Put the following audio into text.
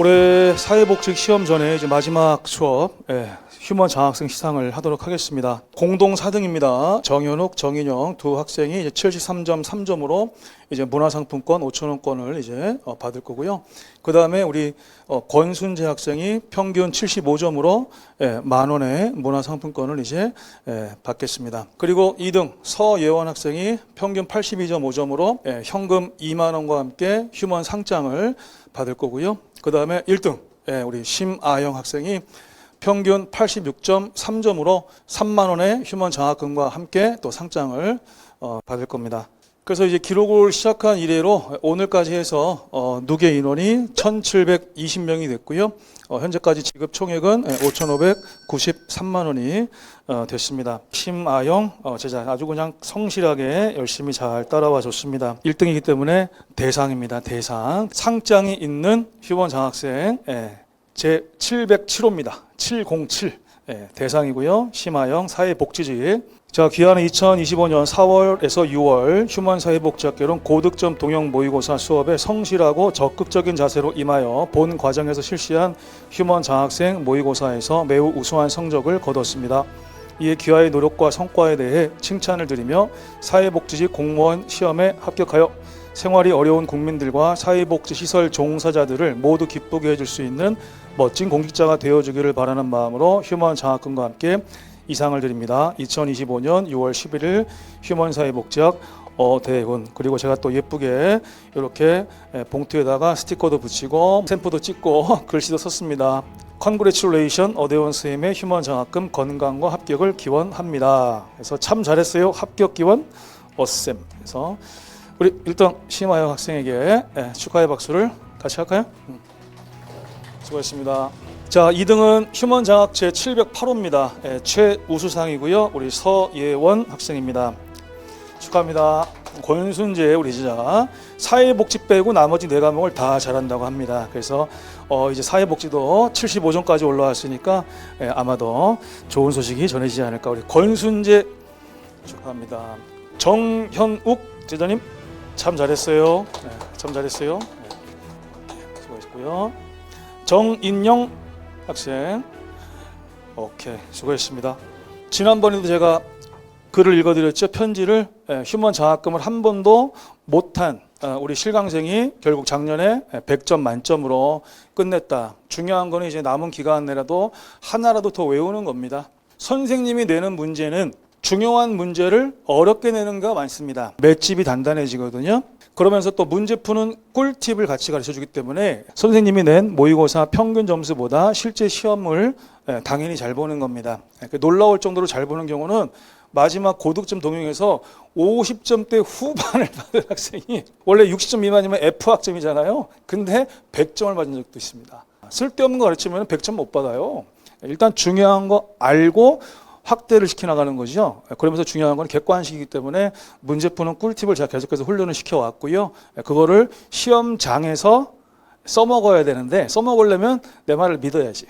올해 사회복직 시험 전에 이제 마지막 수업 예, 휴먼 장학생 시상을 하도록 하겠습니다. 공동 4등입니다. 정현욱, 정인영 두 학생이 이제 73.3점으로 이제 문화상품권 5천 원권을 이제 어, 받을 거고요. 그 다음에 우리 어, 권순재 학생이 평균 75점으로 예, 만 원의 문화상품권을 이제 예, 받겠습니다. 그리고 2등 서예원 학생이 평균 82.5점으로 예, 현금 2만 원과 함께 휴먼 상장을 받을 거고요. 그 다음에 1등 예, 우리 심아영 학생이 평균 86.3점으로 3만 원의 휴먼 장학금과 함께 또 상장을 어, 받을 겁니다. 그래서 이제 기록을 시작한 이래로 오늘까지 해서 어, 누계 인원이 1,720명이 됐고요. 어, 현재까지 지급 총액은 5,593만 원이 어, 됐습니다. 심아영 어, 제자 아주 그냥 성실하게 열심히 잘 따라와 줬습니다. 1등이기 때문에 대상입니다. 대상 상장이 있는 휴먼 장학생 예, 제 707호입니다. 707 예, 대상이고요. 심하영 사회복지직. 자, 귀하는 2025년 4월에서 6월 휴먼 사회복지학교는 고득점 동영 모의고사 수업에 성실하고 적극적인 자세로 임하여 본 과정에서 실시한 휴먼 장학생 모의고사에서 매우 우수한 성적을 거뒀습니다. 이에 귀하의 노력과 성과에 대해 칭찬을 드리며 사회복지직 공무원 시험에 합격하여 생활이 어려운 국민들과 사회복지 시설 종사자들을 모두 기쁘게 해줄 수 있는 멋진 공직자가 되어주기를 바라는 마음으로 휴먼 장학금과 함께 이상을 드립니다. 2025년 6월 11일 휴먼 사회복지학 어대훈 그리고 제가 또 예쁘게 이렇게 봉투에다가 스티커도 붙이고 샘플도 찍고 글씨도 썼습니다. 컨그레츄레이션 어대원 선생님의 휴먼 장학금 건강과 합격을 기원합니다. 그래서 참 잘했어요. 합격 기원 어쌤. 그래서 우리 일단 심하영 학생에게 예, 축하의 박수를 같이 할까요? 음. 수고했습니다. 자, 2등은 휴먼 장학 제 708호입니다. 예, 최우수상이고요. 우리 서예원 학생입니다. 축하합니다. 권순재 우리 지자 사회복지 빼고 나머지 네 과목을 다 잘한다고 합니다. 그래서 어 이제 사회복지도 75점까지 올라왔으니까 예, 아마도 좋은 소식이 전해지지 않을까. 우리 권순재 축하합니다. 정현욱 제자님 참 잘했어요. 네, 참 잘했어요. 네, 수고했고요. 정인영 학생 오케이 수고했습니다. 지난번에도 제가 글을 읽어드렸죠. 편지를 예, 휴먼 장학금을 한 번도 못한 어, 우리 실강생이 결국 작년에 100점 만점으로 끝냈다. 중요한 거는 이제 남은 기간 내라도 하나라도 더 외우는 겁니다. 선생님이 내는 문제는 중요한 문제를 어렵게 내는 거 많습니다. 맷집이 단단해지거든요. 그러면서 또 문제 푸는 꿀팁을 같이 가르쳐 주기 때문에 선생님이 낸 모의고사 평균 점수보다 실제 시험을 예, 당연히 잘 보는 겁니다. 예, 그 놀라울 정도로 잘 보는 경우는 마지막 고득점 동영에서 50점대 후반을 받은 학생이 원래 60점 미만이면 F 학점이잖아요. 근데 100점을 받은 적도 있습니다. 쓸데없는 거 가르치면 100점 못 받아요. 일단 중요한 거 알고 확대를 시켜나가는 거죠. 그러면서 중요한 건 객관식이기 때문에 문제 푸는 꿀팁을 제가 계속해서 훈련을 시켜왔고요. 그거를 시험장에서 써먹어야 되는데 써먹으려면 내 말을 믿어야지.